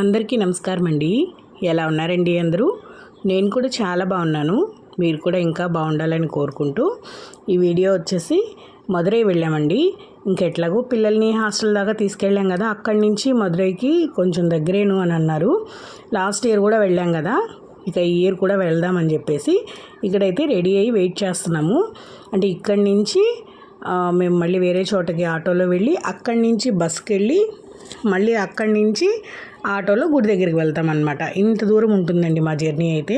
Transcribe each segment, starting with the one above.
అందరికీ నమస్కారం అండి ఎలా ఉన్నారండి అందరూ? నేను కూడా చాలా బాగున్నాను. మీరు కూడా ఇంకా బాగుండాలని కోరుకుంటూ ఈ వీడియో వచ్చేసి మదురై వెళ్ళామండి. ఇంకెట్లాగో పిల్లల్ని హాస్టల్ దాకా తీసుకెళ్ళాం కదా అక్కడి నుంచి మదురైకి కొంచెం దగ్గరేను అని అన్నారు. లాస్ట్ ఇయర్ కూడా వెళ్ళాం కదా ఇక ఈ ఇయర్ కూడా వెళ్దామని చెప్పేసి ఇక్కడైతే రెడీ అయ్యి వెయిట్ చేస్తున్నాము. అంటే ఇక్కడి నుంచి మేము మళ్ళీ వేరే చోటకి ఆటోలో వెళ్ళి అక్కడి నుంచి బస్కి వెళ్ళి మళ్ళీ అక్కడి నుంచి ఆటోలో గుడి దగ్గరికి వెళ్తాం అనమాట ఇంత దూరం ఉంటుందండి మా జర్నీ అయితే.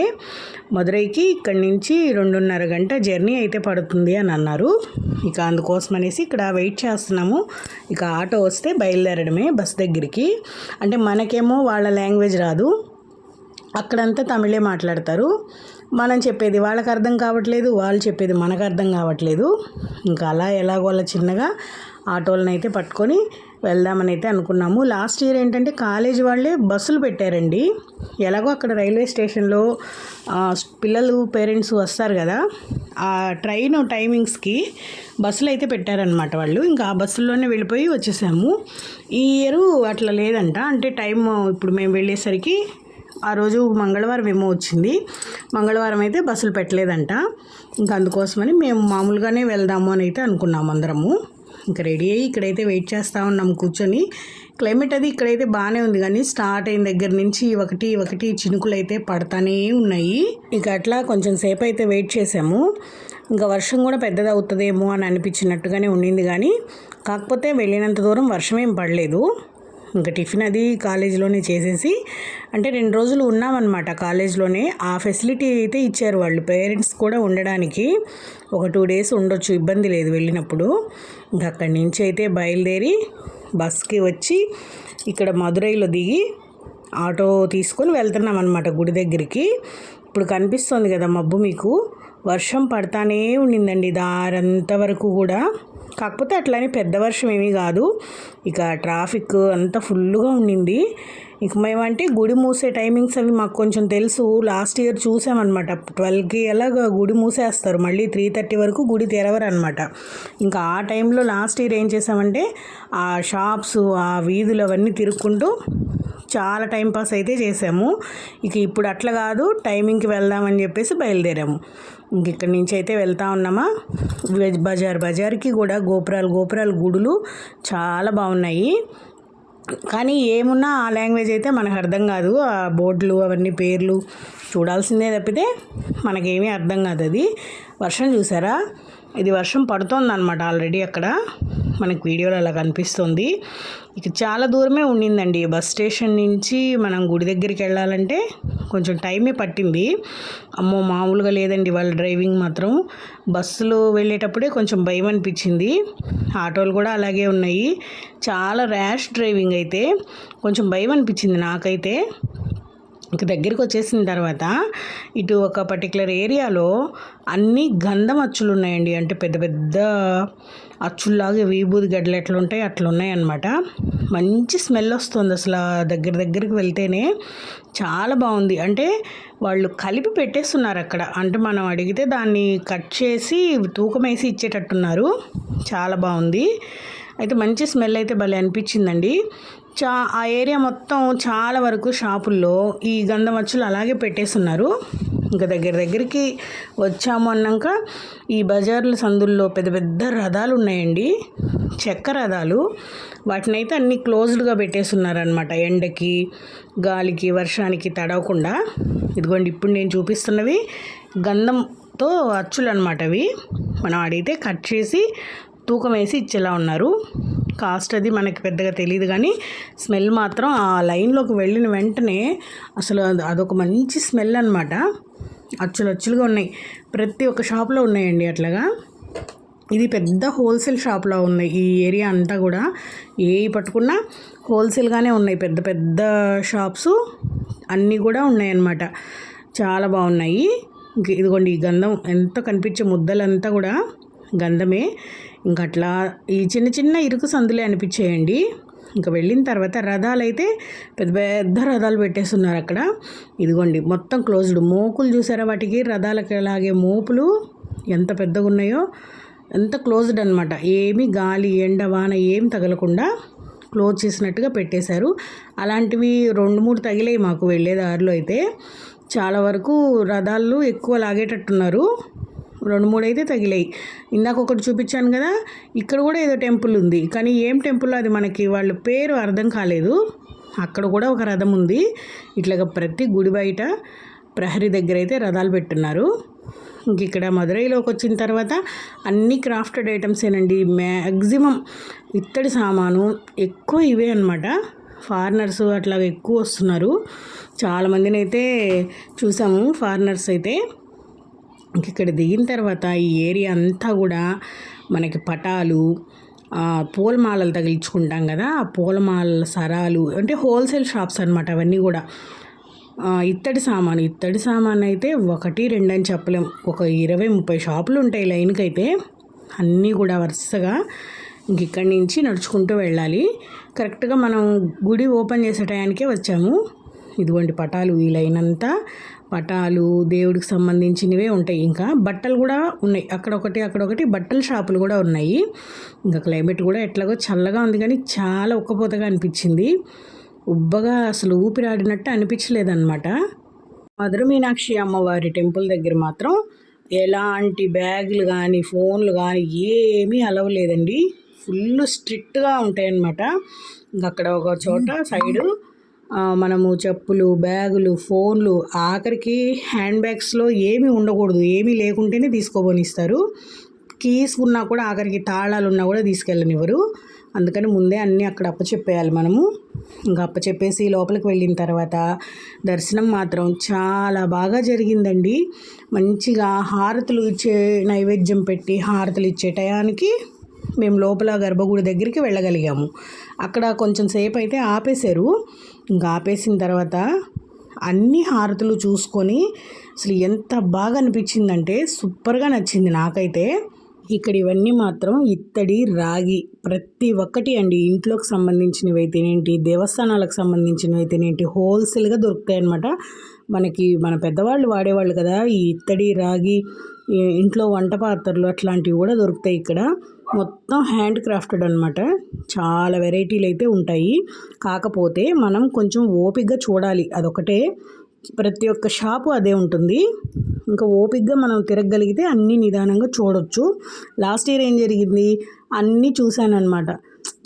మదురైకి ఇక్కడి నుంచి రెండున్నర గంట జర్నీ అయితే పడుతుంది అని అన్నారు. ఇక అందుకోసం అనేసి ఇక్కడ వెయిట్ చేస్తున్నాము. ఇక ఆటో వస్తే బయలుదేరడమే బస్ దగ్గరికి. అంటే మనకేమో వాళ్ళ లాంగ్వేజ్ రాదు. అక్కడంతా తమిళే మాట్లాడతారు. మనం చెప్పేది వాళ్ళకి అర్థం కావట్లేదు వాళ్ళు చెప్పేది మనకు అర్థం కావట్లేదు. ఇంకా అలా ఎలాగోలా చిన్నగా ఆటోలను అయితే పట్టుకొని వెళ్దామని అయితే అనుకున్నాము. లాస్ట్ ఇయర్ ఏంటంటే కాలేజీ వాళ్ళే బస్సులు పెట్టారండి. ఎలాగో అక్కడ రైల్వే స్టేషన్లో పిల్లలు పేరెంట్స్ వస్తారు కదా ఆ ట్రైన్ టైమింగ్స్కి బస్సులు అయితే పెట్టారనమాట వాళ్ళు. ఇంకా ఆ బస్సుల్లోనే వెళ్ళిపోయి వచ్చేసాము. ఈ ఇయర్ అట్లా లేదంట. అంటే టైం ఇప్పుడు మేము వెళ్ళేసరికి ఆ రోజు మంగళవారం ఏమో వచ్చింది. మంగళవారం అయితే బస్సులు పెట్టలేదంట. ఇంకా అందుకోసమని మేము మామూలుగానే వెళ్దాము అని అయితే అనుకున్నాము అందరము. ఇంకా రెడీ అయ్యి ఇక్కడైతే వెయిట్ చేస్తూ ఉన్నాం కూర్చొని. క్లైమేట్ అది ఇక్కడైతే బాగానే ఉంది కానీ స్టార్ట్ అయిన దగ్గర నుంచి ఒకటి ఒకటి చినుకులు అయితే పడతానే ఉన్నాయి. ఇక అట్లా కొంచెం సేపు అయితే వెయిట్ చేసాము ఇంకా వర్షం కూడా పెద్దది అవుతుందేమో అని అనిపించినట్టుగానే ఉండింది కానీ కాకపోతే వెళ్ళినంత దూరం వర్షం ఏం పడలేదు. ఇంకా టిఫిన్ అది కాలేజీలోనే చేసేసి అంటే రెండు రోజులు ఉన్నామన్నమాట కాలేజ్లోనే. ఆ ఫెసిలిటీ అయితే ఇచ్చారు వాళ్ళు. పేరెంట్స్ కూడా ఉండడానికి ఒక టూ డేస్ ఉండొచ్చు ఇబ్బంది లేదు వెళ్ళినప్పుడు. ఇంకా అక్కడి నుంచి అయితే బయలుదేరి బస్కి వచ్చి ఇక్కడ మదురైలో దిగి ఆటో తీసుకొని వెళ్తున్నాం అనమాట గుడి దగ్గరికి. ఇప్పుడు కనిపిస్తుంది కదా మబ్బు మీకు. వర్షం పడతానే ఉండిందండి. దారంత వరకు కూడా కాకపోతే అట్లానే పెద్ద వర్షం ఏమీ కాదు. ఇక ట్రాఫిక్ అంతా ఫుల్గా ఉండింది. ఇక మేమంటే గుడి మూసే టైమింగ్స్ అవి మాకు కొంచెం తెలుసు. లాస్ట్ ఇయర్ చూసామన్నమాట. ట్వెల్వ్కి అలాగ గుడి మూసేస్తారు? మళ్ళీ త్రీ థర్టీ వరకు గుడి తెరవరు అనమాట ఇంకా ఆ టైంలో లాస్ట్ ఇయర్ ఏం చేసామంటే ఆ షాప్స్ ఆ వీధులు అవన్నీ తిరుక్కుంటూ చాలా టైం పాస్ అయితే చేసాము. ఇక ఇప్పుడు అట్లా కాదు. టైమింగ్కి వెళ్దామని చెప్పేసి బయలుదేరాము. ఇక్కడి నుంచి అయితే వెళ్తా ఉన్నామా? వెజ్ బజార్. బజార్కి కూడా గోపురాలు గోపురాలు గుడులు చాలా బాగున్నాయి. కానీ ఏమున్నా ఆ లాంగ్వేజ్ అయితే మనకు అర్థం కాదు. ఆ బోర్డులు అవన్నీ పేర్లు చూడాల్సిందే తప్పితే మనకేమీ అర్థం కాదు అది వర్షం చూసారా? ఇది వర్షం పడుతోంది అనమాట ఆల్రెడీ అక్కడ. మనకు వీడియోలో అలా కనిపిస్తుంది. ఇక చాలా దూరమే ఉండిందండి. బస్ స్టేషన్ నుంచి మనం గుడి దగ్గరికి వెళ్ళాలంటే కొంచెం టైమే పట్టింది. అమ్మో మామూలుగా లేదండి వాళ్ళ డ్రైవింగ్ మాత్రం. బస్సులో వెళ్ళేటప్పుడే కొంచెం భయం అనిపించింది. ఆటోలు కూడా అలాగే ఉన్నాయి. చాలా ర్యాష్ డ్రైవింగ్ అయితే. కొంచెం భయం అనిపించింది నాకైతే. ఇక దగ్గరికి వచ్చేసిన తర్వాత ఇటు ఒక పర్టికులర్ ఏరియాలో అన్ని గంధం అచ్చులు ఉన్నాయండి. అంటే పెద్ద పెద్ద అచ్చుల్లాగా వీబూది గడ్డలు ఎట్లుంటాయి అట్లా ఉన్నాయన్నమాట మంచి స్మెల్ వస్తుంది అసలు ఆ దగ్గర దగ్గరికి వెళ్తేనే. చాలా బాగుంది. అంటే వాళ్ళు కలిపి పెట్టేస్తున్నారు అక్కడ. అంటే మనం అడిగితే దాన్ని కట్ చేసి తూకం వేసి ఇచ్చేటట్టున్నారు. చాలా బాగుంది. అయితే మంచి స్మెల్ అయితే భలే అనిపించిందండి. చా ఆ ఏరియా మొత్తం చాలా వరకు షాపుల్లో ఈ గంధం అచ్చులు అలాగే పెట్టేస్తున్నారు. ఇంకా దగ్గర దగ్గరికి వచ్చాము అన్నాక ఈ బజార్ల సందుల్లో పెద్ద పెద్ద రథాలు ఉన్నాయండి. చెక్క రథాలు. వాటిని అయితే అన్ని క్లోజ్డ్గా పెట్టేస్తున్నారనమాట ఎండకి గాలికి వర్షానికి తడవకుండా. ఇదిగోండి ఇప్పుడు నేను చూపిస్తున్నవి గంధంతో అచ్చులు అనమాట అవి. మనం అడిగితే కట్ చేసి తూకం వేసి ఇచ్చేలా ఉన్నారు. కాస్ట్ అది మనకి పెద్దగా తెలియదు కానీ స్మెల్ మాత్రం ఆ లైన్లోకి వెళ్ళిన వెంటనే అసలు అదొక మంచి స్మెల్ అనమాట అచ్చులు అచ్చులుగా ఉన్నాయి. ప్రతి ఒక్క షాప్లో ఉన్నాయండి అట్లాగా. ఇది పెద్ద హోల్సేల్ షాప్లో ఉన్నాయి ఈ ఏరియా అంతా కూడా. ఏ పట్టుకున్నా హోల్సేల్గానే ఉన్నాయి. పెద్ద పెద్ద షాప్స్ అన్నీ కూడా ఉన్నాయన్నమాట. చాలా బాగున్నాయి. ఇదిగోండి ఈ గంధం. ఎంత కనిపించే ముద్దలంతా కూడా గంధమే. ఇంక అట్లా ఈ చిన్న చిన్న ఇరుకు సందులే అనిపించేయండి. ఇంకా వెళ్ళిన తర్వాత రథాలు అయితే పెద్ద పెద్ద రథాలు పెట్టేస్తున్నారు అక్కడ. ఇదిగోండి మొత్తం క్లోజ్డ్. మోకులు చూసారా వాటికి? రథాలకి లాగే మోపులు ఎంత పెద్దగా ఉన్నాయో ఎంత క్లోజ్డ్ అనమాట ఏమి గాలి ఎండ వాన ఏం తగలకుండా క్లోజ్ చేసినట్టుగా పెట్టేశారు. అలాంటివి రెండు మూడు తగిలాయి మాకు వెళ్ళే దారిలో అయితే. చాలా వరకు రథాలు ఎక్కువ లాగేటట్టున్నారు. రెండు మూడు అయితే తగిలాయి. ఇందాక ఒకటి చూపించాను కదా ఇక్కడ కూడా ఏదో టెంపుల్ ఉంది. కానీ ఏం టెంపుల్ అది మనకి వాళ్ళ పేరు అర్థం కాలేదు. అక్కడ కూడా ఒక రథం ఉంది. ఇట్లాగ ప్రతి గుడి బయట ప్రహరీ దగ్గర అయితే రథాలు పెట్టున్నారు ఇంక ఇక్కడ మదురైలోకి వచ్చిన తర్వాత అన్ని క్రాఫ్టెడ్ ఐటమ్సేనండి మ్యాక్సిమం ఇత్తడి సామాను ఎక్కువ ఇవే అనమాట ఫారినర్స్ అట్లా ఎక్కువ వస్తున్నారు. చాలామందిని అయితే చూసాము ఫారినర్స్ అయితే. ఇక్కడ దిగిన తర్వాత ఈ ఏరియా అంతా కూడా మనకి పటాలు పూలమాలలు తగిలించుకుంటాం కదా ఆ పూలమాలల సరాలు అంటే హోల్సేల్ షాప్స్ అనమాట అవన్నీ కూడా. ఇత్తడి సామాను ఇత్తడి సామాన్ అయితే ఒకటి రెండు అని చెప్పలేం. ఒక ఇరవై ముప్పై షాపులు ఉంటాయి లైన్కి అయితే అన్నీ కూడా వరుసగా ఇంక ఇక్కడి నుంచి నడుచుకుంటూ వెళ్ళాలి. కరెక్ట్గా మనం గుడి ఓపెన్ చేసే టయానికే వచ్చాము. ఇదిగోండి పటాలు ఈ లైన్ అంతా పటాలు దేవుడికి సంబంధించినవే ఉంటాయి ఇంకా. బట్టలు కూడా ఉన్నాయి. అక్కడ ఒకటి అక్కడ ఒకటి బట్టల షాపులు కూడా ఉన్నాయి. ఇంకా క్లైమేట్ కూడా ఎట్లాగో చల్లగా ఉంది కానీ చాలా ఉక్కపోతగా అనిపించింది. ఉబ్బగా అసలు ఊపిరాడినట్టు అనిపించలేదన్నమాట. మధుర మీనాక్షి అమ్మవారి టెంపుల్ దగ్గర మాత్రం ఎలాంటి బ్యాగులు కానీ ఫోన్లు కానీ ఏమీ అలవలేదండి ఫుల్ స్ట్రిక్ట్గా ఉంటాయన్నమాట. ఇంకా అక్కడ ఒక చోట సైడు మనము చెప్పులు బ్యాగులు ఫోన్లు ఆఖరికి హ్యాండ్ బ్యాగ్స్లో ఏమీ ఉండకూడదు. ఏమీ లేకుంటేనే తీసుకోబోనిస్తారు. కీస్ ఉన్నా కూడా ఆఖరికి తాళాలు ఉన్నా కూడా తీసుకెళ్ళనివ్వరు. అందుకని ముందే అన్నీ అక్కడ అప్పచెప్పేయాలి మనము. ఇంకా అప్పచెప్పేసి లోపలికి వెళ్ళిన తర్వాత దర్శనం మాత్రం చాలా బాగా జరిగిందండి. మంచిగా హారతులు ఇచ్చే నైవేద్యం పెట్టి హారతులు ఇచ్చే టయానికి మేము లోపల గర్భగుడి దగ్గరికి వెళ్ళగలిగాము. అక్కడ కొంచెం సేపు అయితే ఆపేశారు. ఇంకా ఆపేసిన తర్వాత అన్ని హారతులు చూసుకొని అసలు ఎంత బాగా అనిపించిందంటే సూపర్గా నచ్చింది నాకైతే. ఇక్కడ ఇవన్నీ మాత్రం ఇత్తడి రాగి ప్రతి ఒక్కటి అండి. ఇంట్లోకి సంబంధించినవి అయితేనేంటి దేవస్థానాలకు సంబంధించినవి అయితేనేంటి హోల్సేల్గా దొరుకుతాయి అన్నమాట మనకి మన పెద్దవాళ్ళు వాడేవాళ్ళు కదా ఈ ఇత్తడి రాగి ఇంట్లో వంట పాత్రలు అట్లాంటివి కూడా దొరుకుతాయి ఇక్కడ. మొత్తం హ్యాండ్ క్రాఫ్టెడ్ అనమాట చాలా వెరైటీలు అయితే ఉంటాయి. కాకపోతే మనం కొంచెం ఓపిగ్గా చూడాలి. అదొకటే. ప్రతి ఒక్క షాపు అదే ఉంటుంది. ఇంకా ఓపిగ్గా మనం తిరగగలిగితే అన్నీ నిదానంగా చూడొచ్చు. లాస్ట్ ఇయర్ ఏం జరిగింది? అన్నీ చూశానమాట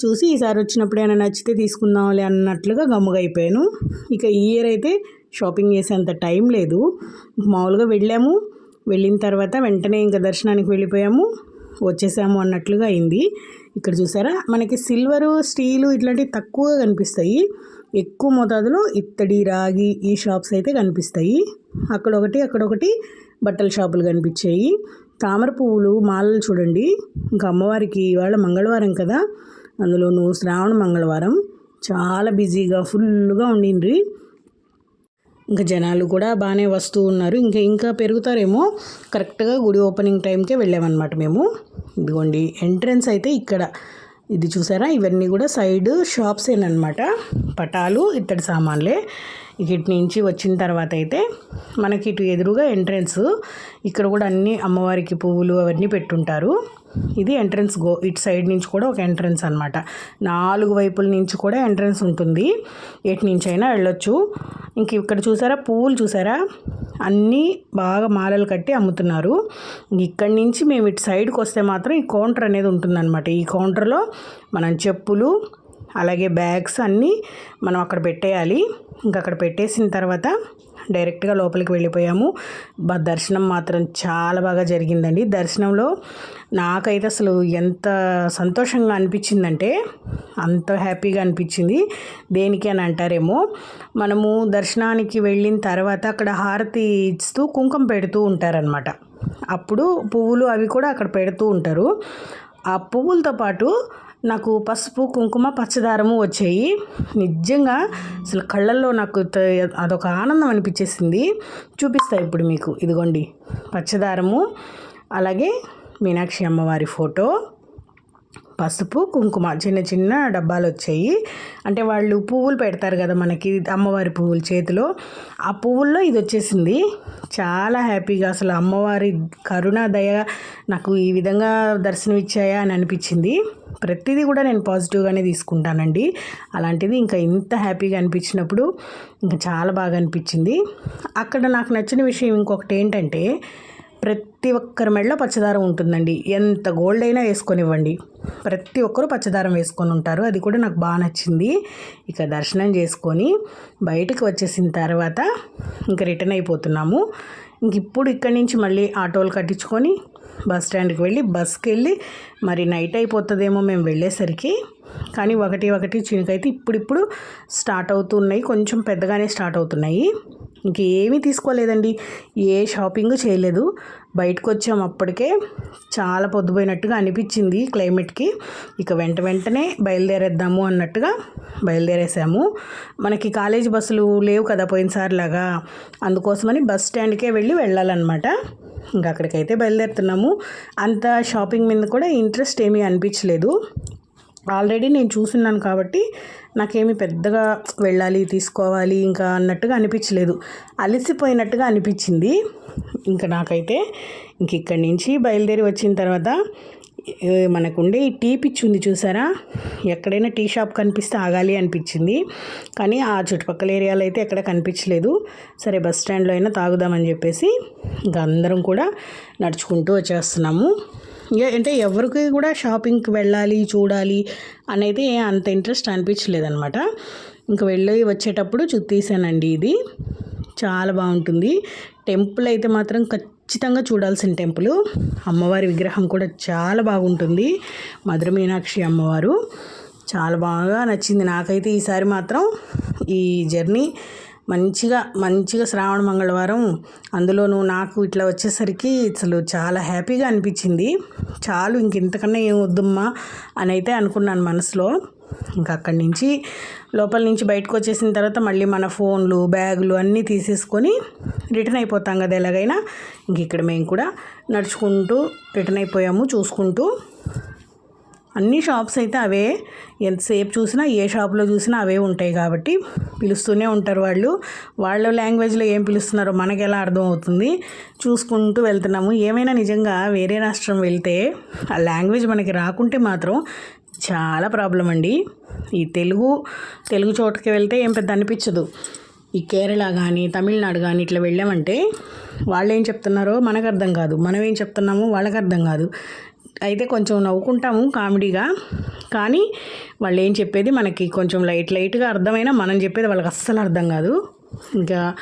చూసి ఈసారి వచ్చినప్పుడు ఏమైనా నచ్చితే తీసుకుందాంలే అన్నట్లుగా గమ్ముగైపోయాను. ఇక ఈ ఇయర్ అయితే షాపింగ్ చేసేంత టైం లేదు. మామూలుగా వెళ్ళాము. వెళ్ళిన తర్వాత వెంటనే ఇంకా దర్శనానికి వెళ్ళిపోయాము. వచ్చేసాము అన్నట్లుగా అయింది. ఇక్కడ చూసారా? మనకి సిల్వరు స్టీలు ఇట్లాంటివి తక్కువగా కనిపిస్తాయి. ఎక్కువ మోతాదులో ఇత్తడి రాగి ఈ షాప్స్ అయితే కనిపిస్తాయి. అక్కడ ఒకటి అక్కడ ఒకటి బట్టల షాపులు కనిపించాయి. తామర పువ్వులు మాలలు చూడండి. ఇంకా అమ్మవారికి ఇవాళ మంగళవారం కదా. అందులోనూ శ్రావణ మంగళవారం. చాలా బిజీగా ఫుల్గా ఉండిండ్రి. ఇంకా జనాలు కూడా బాగానే వస్తూ ఉన్నారు. ఇంకా ఇంకా పెరుగుతారేమో కరెక్ట్గా గుడి ఓపెనింగ్ టైంకే వెళ్ళామన్నమాట మేము. ఇదిగోండి ఎంట్రన్స్ అయితే ఇక్కడ. ఇది చూసారా? ఇవన్నీ కూడా సైడ్ షాప్స్ ఏనమాట పటాలు ఇత్తడి సామాన్లే. ఇక ఇటు నుంచి వచ్చిన తర్వాత అయితే మనకి ఇటు ఎదురుగా ఎంట్రన్స్. ఇక్కడ కూడా అన్ని అమ్మవారికి పువ్వులు అవన్నీ పెట్టుంటారు. ఇది ఎంట్రన్స్ గో ఇటు సైడ్ నుంచి కూడా ఒక ఎంట్రన్స్ అనమాట నాలుగు వైపుల నుంచి కూడా ఎంట్రన్స్ ఉంటుంది. ఎటు నుంచి అయినా వెళ్ళొచ్చు. ఇంక ఇక్కడ చూసారా పువ్వులు చూసారా? అన్నీ బాగా మాలలు కట్టి అమ్ముతున్నారు. ఇక్కడి నుంచి మేము ఇటు సైడ్కి వస్తే మాత్రం ఈ కౌంటర్ అనేది ఉంటుందన్నమాట. ఈ కౌంటర్లో మనం చెప్పులు అలాగే బ్యాగ్స్ అన్నీ మనం అక్కడ పెట్టేయాలి. ఇంకా అక్కడ పెట్టేసిన తర్వాత డైరెక్ట్గా లోపలికి వెళ్ళిపోయాము. దర్శనం మాత్రం చాలా బాగా జరిగిందండి. దర్శనంలో నాకైతే అసలు ఎంత సంతోషంగా అనిపించిందంటే అంత హ్యాపీగా అనిపించింది. దేనికి అని అంటారేమో మనము దర్శనానికి వెళ్ళిన తర్వాత అక్కడ హారతి ఇస్తూ కుంకుమ పెడుతూ ఉంటారనమాట అప్పుడు పువ్వులు అవి కూడా అక్కడ పెడుతూ ఉంటారు. ఆ పువ్వులతో పాటు నాకు పసుపు కుంకుమ పచ్చదారము వచ్చాయి. నిజంగా అసలు కళ్ళల్లో నాకు అదొక ఆనందం అనిపించేసింది. చూపిస్తా ఇప్పుడు మీకు. ఇదిగోండి. పచ్చదారము అలాగే మీనాక్షి అమ్మవారి ఫోటో పసుపు కుంకుమ చిన్న చిన్న డబ్బాలు వచ్చాయి. అంటే వాళ్ళు పువ్వులు పెడతారు కదా మనకి అమ్మవారి పువ్వులు చేతిలో. ఆ పువ్వుల్లో ఇది వచ్చేసింది. చాలా హ్యాపీగా అసలు అమ్మవారి కరుణ దయ నాకు ఈ విధంగా దర్శనం ఇచ్చాయా అని అనిపించింది. ప్రతిదీ కూడా నేను పాజిటివ్గానే తీసుకుంటానండి. అలాంటిది ఇంకా ఇంత హ్యాపీగా అనిపించినప్పుడు ఇంకా చాలా బాగా అనిపించింది. అక్కడ నాకు నచ్చిన విషయం ఇంకొకటి ఏంటంటే ప్రతి ఒక్కరి మెడలో పచ్చదారం ఉంటుందండి. ఎంత గోల్డ్ అయినా వేసుకొనివ్వండి. ప్రతి ఒక్కరూ పచ్చదారం వేసుకొని ఉంటారు. అది కూడా నాకు బాగా నచ్చింది. ఇక దర్శనం చేసుకొని బయటకు వచ్చేసిన తర్వాత ఇంకా రిటర్న్ అయిపోతున్నాము. ఇంక ఇప్పుడు ఇక్కడి నుంచి మళ్ళీ ఆటోలు కట్టించుకొని బస్ స్టాండ్కి వెళ్ళి బస్కి వెళ్ళి మరి నైట్ అయిపోతుందేమో మేము వెళ్ళేసరికి. కానీ ఒకటి ఒకటి చినుకైతే ఇప్పుడిప్పుడు స్టార్ట్ అవుతున్నాయి. కొంచెం పెద్దగానే స్టార్ట్ అవుతున్నాయి. ఇంకేమీ తీసుకోలేదండి. ఏ షాపింగ్ చేయలేదు. బయటకు వచ్చాం అప్పటికే. చాలా పొద్దుపోయినట్టుగా అనిపించింది క్లైమేట్కి. ఇక వెంట వెంటనే బయలుదేరేద్దాము అన్నట్టుగా బయలుదేరేసాము. మనకి కాలేజ్ బస్సులు లేవు కదా పోయినసారిలాగా. అందుకోసమని బస్ స్టాండ్కే వెళ్ళి వెళ్ళాలన్నమాట. ఇంకా అక్కడికైతే బయలుదేరుతున్నాము. అంత షాపింగ్ మీద కూడా ఇంట్రెస్ట్ ఏమీ అనిపించలేదు. ఆల్రెడీ నేను చూసున్నాను కాబట్టి నాకేమి పెద్దగా వెళ్ళాలి తీసుకోవాలి ఇంకా అన్నట్టుగా అనిపించలేదు. అలసిపోయినట్టుగా అనిపించింది. ఇంకా నాకైతే ఇంక ఇక్కడి నుంచి బయలుదేరి వచ్చిన తర్వాత మనకుండే టీ పిచ్చి ఉంది చూసారా? ఎక్కడైనా టీ షాప్ కనిపిస్తే ఆగాలి అనిపించింది. కానీ ఆ చుట్టుపక్కల ఏరియాలో అయితే ఎక్కడ కనిపించలేదు. సరే బస్ స్టాండ్లో అయినా తాగుదామని చెప్పేసి ఇంకా అందరం కూడా నడుచుకుంటూ వచ్చేస్తున్నాము. అంటే ఎవరికి కూడా షాపింగ్కి వెళ్ళాలి చూడాలి అనేది అంత ఇంట్రెస్ట్ అనిపించలేదనమాట ఇంకా వెళ్ళి వచ్చేటప్పుడు చుత్తీసానండి ఇది. చాలా బాగుంటుంది. టెంపుల్ అయితే మాత్రం ఖచ్చితంగా చూడాల్సిన టెంపుల్. అమ్మవారి విగ్రహం కూడా చాలా బాగుంటుంది. మధుర మీనాక్షి అమ్మవారు. చాలా బాగా నచ్చింది. నాకైతే ఈసారి మాత్రం ఈ జర్నీ మంచిగా మంచిగా శ్రావణ మంగళవారం అందులోనూ నాకు ఇట్లా వచ్చేసరికి అసలు చాలా హ్యాపీగా అనిపించింది. చాలు ఇంక ఇంతకన్నా ఏం వద్దమ్మా అని అయితే అనుకున్నాను మనసులో. ఇంకా అక్కడి నుంచి లోపల నుంచి బయటకు వచ్చేసిన తర్వాత మళ్ళీ మన ఫోన్లు బ్యాగులు అన్నీ తీసేసుకొని రిటర్న్ అయిపోతాం కదా ఎలాగైనా. ఇంక ఇక్కడ మేము కూడా నడుచుకుంటూ రిటర్న్ అయిపోయాము చూసుకుంటూ. అన్ని షాప్స్ అయితే అవే ఎంతసేపు చూసినా ఏ షాప్లో చూసినా అవే ఉంటాయి కాబట్టి పిలుస్తూనే ఉంటారు వాళ్ళు. వాళ్ళ లాంగ్వేజ్లో ఏం పిలుస్తున్నారో మనకి ఎలా అర్థం అవుతుంది చూసుకుంటూ వెళ్తున్నాము. ఏమైనా నిజంగా వేరే రాష్ట్రం వెళ్తే ఆ లాంగ్వేజ్ మనకి రాకుంటే మాత్రం చాలా ప్రాబ్లం అండి. ఈ తెలుగు తెలుగు చోటుకి వెళ్తే ఏం పెద్ద అనిపించదు. ఈ కేరళ కానీ తమిళనాడు కానీ ఇట్లా వెళ్ళామంటే వాళ్ళు ఏం చెప్తున్నారో మనకు అర్థం కాదు. మనం ఏం చెప్తున్నామో వాళ్ళకి అర్థం కాదు. అయితే కొంచెం నవ్వుకుంటాము కామెడీగా. కానీ వాళ్ళు ఏం చెప్పేది? మనకి కొంచెం లైట్ లైట్గా అర్థమైనా మనం చెప్పేది వాళ్ళకి అస్సలు అర్థం కాదు. ఇంకా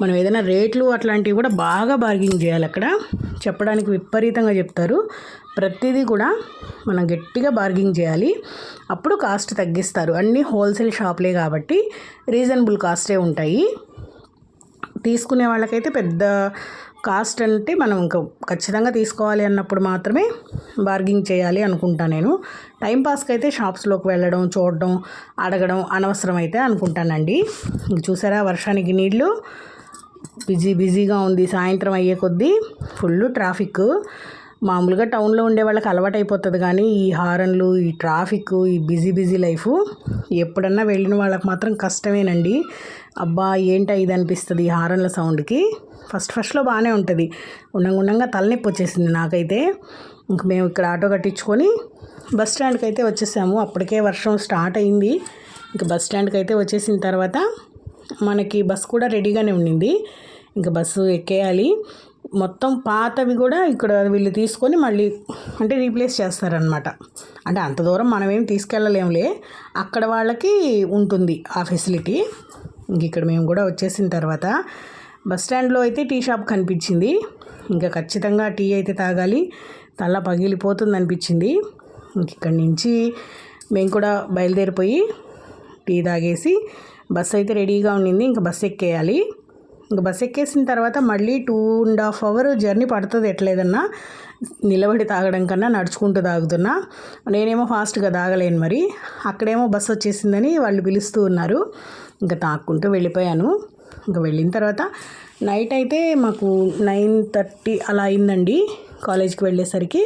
మనం ఏదైనా రేట్లు అట్లాంటివి కూడా బాగా బార్గింగ్ చేయాలి అక్కడ. చెప్పడానికి విపరీతంగా చెప్తారు. ప్రతిదీ కూడా మనం గట్టిగా బార్గింగ్ చేయాలి. అప్పుడు కాస్ట్ తగ్గిస్తారు. అన్నీ హోల్సేల్ షాప్లే కాబట్టి రీజనబుల్ కాస్టే ఉంటాయి. తీసుకునే వాళ్ళకైతే పెద్ద కాస్ట్ అంటే మనం ఇంకా ఖచ్చితంగా తీసుకోవాలి అన్నప్పుడు మాత్రమే బార్గింగ్ చేయాలి అనుకుంటా నేను. టైంపాస్కి అయితే షాప్స్లోకి వెళ్ళడం చూడడం అడగడం అనవసరం అయితే అనుకుంటానండి చూసారా వర్షానికి నీళ్ళు? బిజీ బిజీగా ఉంది. సాయంత్రం అయ్యే కొద్దీ ఫుల్ ట్రాఫిక్ మామూలుగా టౌన్లో ఉండే వాళ్ళకి అలవాటు అయిపోతుంది కానీ ఈ హారన్లు ఈ ట్రాఫిక్ ఈ బిజీ బిజీ లైఫ్ ఎప్పుడన్నా వెళ్ళిన వాళ్ళకి మాత్రం కష్టమేనండి. అబ్బా ఏంటి ఇది అనిపిస్తుంది ఈ హారన్ల సౌండ్కి ఫస్ట్ ఫస్ట్లో బాగానే ఉంటుంది. ఉండంగా ఉండంగా తలనొప్పి వచ్చేసింది నాకైతే. ఇంక మేము ఇక్కడ ఆటో కట్టించుకొని బస్ స్టాండ్కి అయితే వచ్చేసాము. అప్పటికే వర్షం స్టార్ట్ అయింది. ఇంక బస్ స్టాండ్కి అయితే వచ్చేసిన తర్వాత మనకి బస్ కూడా రెడీగానే ఉండింది. ఇంకా బస్సు ఎక్కేయాలి. మొత్తం పాతవి కూడా ఇక్కడ వీళ్ళు తీసుకొని మళ్ళీ అంటే రీప్లేస్ చేస్తారనమాట అంటే అంత దూరం మనమేం తీసుకెళ్ళలేములే. అక్కడ వాళ్ళకి ఉంటుంది ఆ ఫెసిలిటీ. ఇంక ఇక్కడ మేము కూడా వచ్చేసిన తర్వాత బస్ స్టాండ్లో అయితే టీ షాప్ కనిపించింది. ఇంకా ఖచ్చితంగా టీ అయితే తాగాలి. తల పగిలిపోతుంది అనిపించింది. ఇక్కడి నుంచి మేము కూడా బయలుదేరిపోయి టీ తాగేసి బస్ అయితే రెడీగా ఉండింది. ఇంకా బస్ ఎక్కేయాలి. ఇంకా బస్ ఎక్కేసిన తర్వాత మళ్ళీ two and half hour journey పడుతుంది ఎట్లేదన్నా. నిలబడి తాగడం కన్నా నడుచుకుంటూ తాగుతున్నా. నేనేమో ఫాస్ట్గా తాగలేను మరి. అక్కడేమో బస్సు వచ్చేసిందని వాళ్ళు పిలుస్తూ ఉన్నారు. ఇంకా తాక్కుంటూ వెళ్ళిపోయాను. ఇంకా వెళ్ళిన తర్వాత నైట్ అయితే మాకు నైన్ థర్టీ అలా అయిందండి కాలేజ్కి వెళ్ళేసరికి.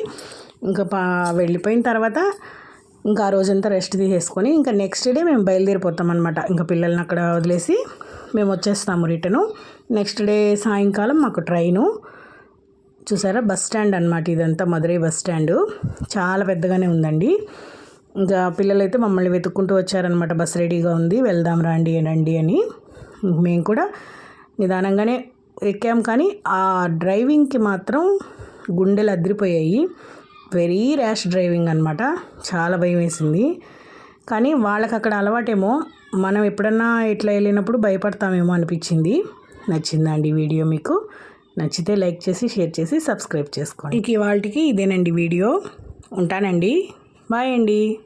ఇంకా పా వెళ్ళిపోయిన తర్వాత ఇంకా ఆ రోజంతా రెస్ట్ తీసేసుకొని ఇంకా నెక్స్ట్ డే మేము బయలుదేరిపోతాం అనమాట ఇంకా పిల్లల్ని అక్కడ వదిలేసి మేము వచ్చేస్తాము రిటర్ను నెక్స్ట్ డే సాయంకాలం మాకు ట్రైను. చూసారా? బస్ స్టాండ్ అనమాట ఇదంతా మధురై బస్ స్టాండు. చాలా పెద్దగానే ఉందండి. ఇంకా పిల్లలైతే మమ్మల్ని వెతుక్కుంటూ వచ్చారనమాట బస్ రెడీగా ఉంది వెళ్దాం రండి రండి అని. మేము కూడా నిదానంగానే ఎక్కాం కానీ ఆ డ్రైవింగ్కి మాత్రం గుండెలు అద్రిపోయాయి. వెరీ ర్యాష్ డ్రైవింగ్ అనమాట చాలా భయం వేసింది. కానీ వాళ్ళకి అక్కడ అలవాటేమో మనం ఎప్పుడన్నా ఇట్లా వెళ్ళినప్పుడు భయపడతామేమో అనిపించింది. నచ్చిందండి వీడియో మీకు. నచ్చితే లైక్ చేసి షేర్ చేసి సబ్స్క్రైబ్ చేసుకోండి. ఇక ఇవాళకి ఇదేనండి వీడియో. ఉంటానండి. బాయ్ అండి.